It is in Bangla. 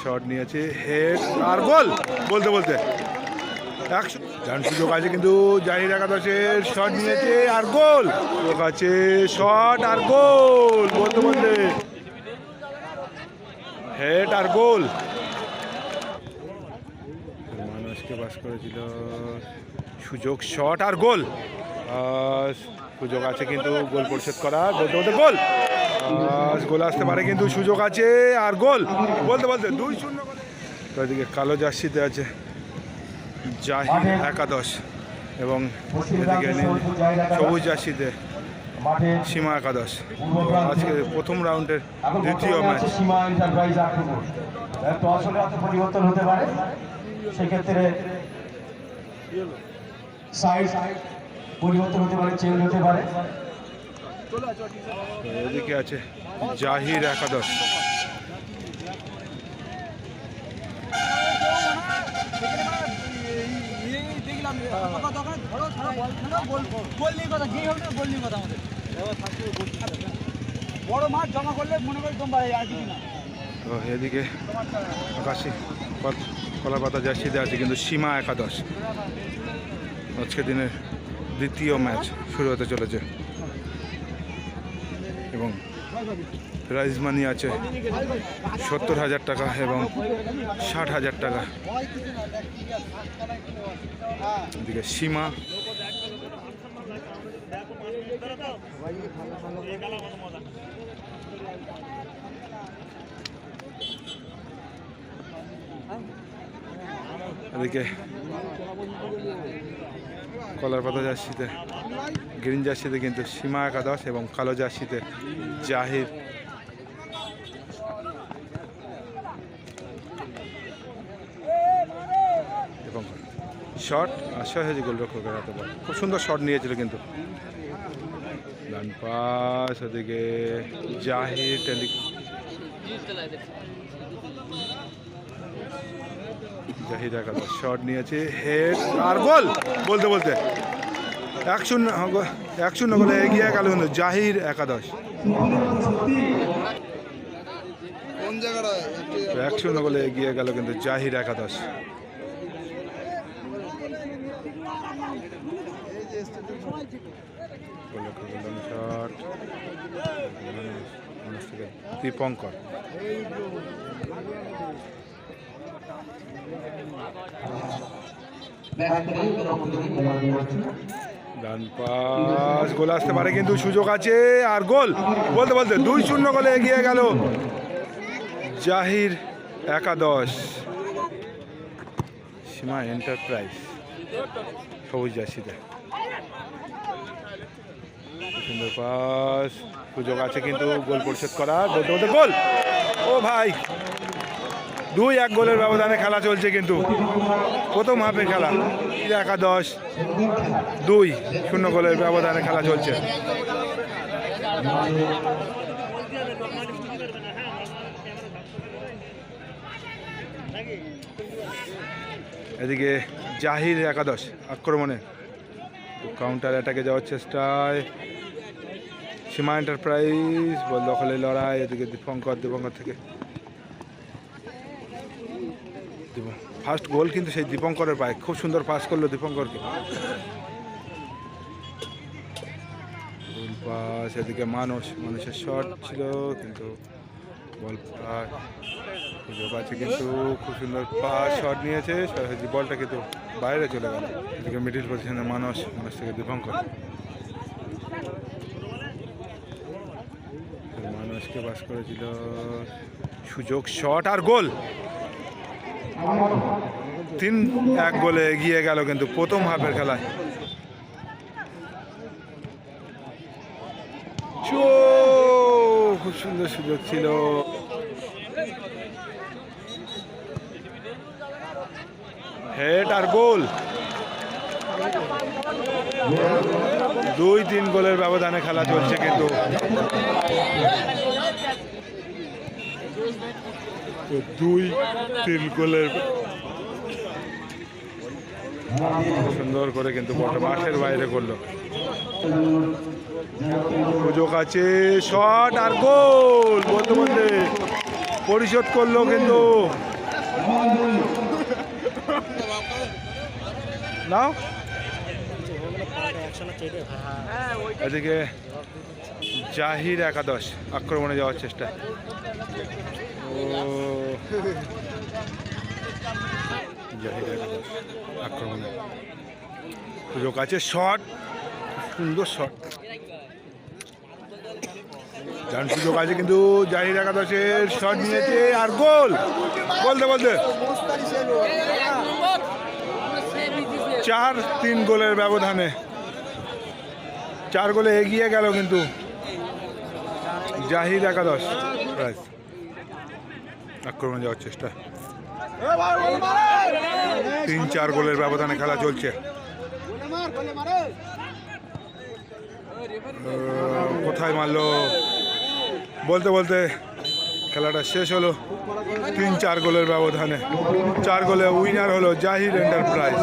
শট নিয়েছে হেড আর গোল বলতে বলতে। একশো ডান সুযোগ আছে কিন্তু জাহির একাদশের শট নিয়েছে, আর গোল সুযোগ আছে শট আর গোল বলতে বলতে। হেড আর গোল মানুষকে বাস করেছিল। সুযোগ শট আর গোল সুযোগ আছে কিন্তু গোল পরিশোধ করার বলতে বলতে গোল। গোল আসতে পারে কিন্তু সুযোগ আছে আর গোল। বলতে বলতে দুই শূন্য তো এদিকে কালো জার্সিতে আছে জাহির একাদশ এবং এদিকে সবুজ জার্সিতে সীমা একাদশ। আজকে প্রথম রাউন্ডের দ্বিতীয় ম্যাচ। পরিবর্তন হতে পারে সেক্ষেত্রে সাইড পরিবর্তন হতে পারে চেঞ্জ হতে পারে। এদিকে আছে জাহির একাদশ। বড় এদিকে আকাশি কল- পাতা জার্সিতে আছে কিন্তু সীমা একাদশ। আজকে দিনের দ্বিতীয় ম্যাচ শুরু হতে চলেছে। এবং প্রাইজ মানি আছে সত্তর হাজার টাকা এবং ষাট হাজার টাকা। এদিকে সীমা। এদিকে কলার পাতা জার্সিতে, গ্রিন জার্সিতে কিন্তু সীমা একাদশ এবং কালো জার্সিতে জাহির। এবং শট আর সহজে গোলরক্ষকের হাতে বল খুব সুন্দর শট নিয়েছিল কিন্তু। ডান পাস ওদিকে জাহির, টেলি জাহির একাদশ শট নিয়েছে হেড আর গোল বলতে বলতে এক শূন্য এক শূন্য গোলে এগিয়ে গেল কিন্তু জাহির একাদশ এক শূন্য গোলে এগিয়ে গেল কিন্তু জাহির একাদশ দীপঙ্কর ডান পাস গোল আসতে পারে কিন্তু সুযোগ আছে, আর গোল। বলতে বলতে, দুই শূন্য গোলে এগিয়ে গেল জাহির একাদশ। সীমা এন্টারপ্রাইজ, সবুজ জার্সিতে। সুন্দর পাস, সুযোগ আছে কিন্তু গোল পরিশোধ করা বলতে বলতে, গোল। ও ভাই দুই এক গোলের ব্যবধানে খেলা চলছে কিন্তু। প্রথম হাফে খেলা। একাদশ দুই শূন্য গোলের ব্যবধানে খেলা চলছে। এদিকে জাহির একাদশ আক্রমণে। কাউন্টার অ্যাটাকে যাওয়ার চেষ্টায়। সীমা এন্টারপ্রাইজ বল দখলের লড়াই। এদিকে দীপঙ্কর দীপঙ্কর থেকে ফার্স্ট গোল কিন্তু সেই দীপঙ্করের পায়। খুব সুন্দর পাস করল দীপঙ্করকে। গোল মানুষ মানুষের শট ছিল, কিন্তু বল সুযোগ আছে কিন্তু, খুব সুন্দর পাস শট নিয়েছে বলটা কিন্তু বাইরে চলে গেল। এদিকে মিডিল পজিশনে মানুষ মানুষ থেকে দীপঙ্কর। মানুষকে বাস করেছিল, সুযোগ শট আর গোল তিন এক গোলে এগিয়ে গেল কিন্তু প্রথম হাফের খেলায়। খুব সুন্দর সুযোগ ছিল। হেড আর গোল। দুই, তিন গোলের ব্যবধানে খেলা চলছে কিন্তু। দুই তিন গোলের সুন্দর করে কিন্তু বলটা মাঠের বাইরে করল। সুযোগ আছে, শট আর গোল বলতে পরিশোধ করল কিন্তু। নাও। এদিকে জাহির একাদশ আক্রমণে যাওয়ার চেষ্টা। ও জাহির একাদশ আক্রমণে। সুযোগ আছে শট সুন্দর শট। ডান সুযোগ আছে কিন্তু জাহির একাদশের শট নিয়েছে আর গোল। বলতে বলতে চার তিন গোলের ব্যবধানে। চার গোলে এগিয়ে গেল কিন্তু জাহিদ একাদশ। আক্রমণ যাওয়ার চেষ্টা। তিন, চার গোলের ব্যবধানে খেলা চলছে। কোথায় মারলো? বলতে বলতে খেলাটা শেষ হলো। তিন, চার গোলের ব্যবধানে। চার গোলে উইনার হলো জাহির এন্টারপ্রাইজ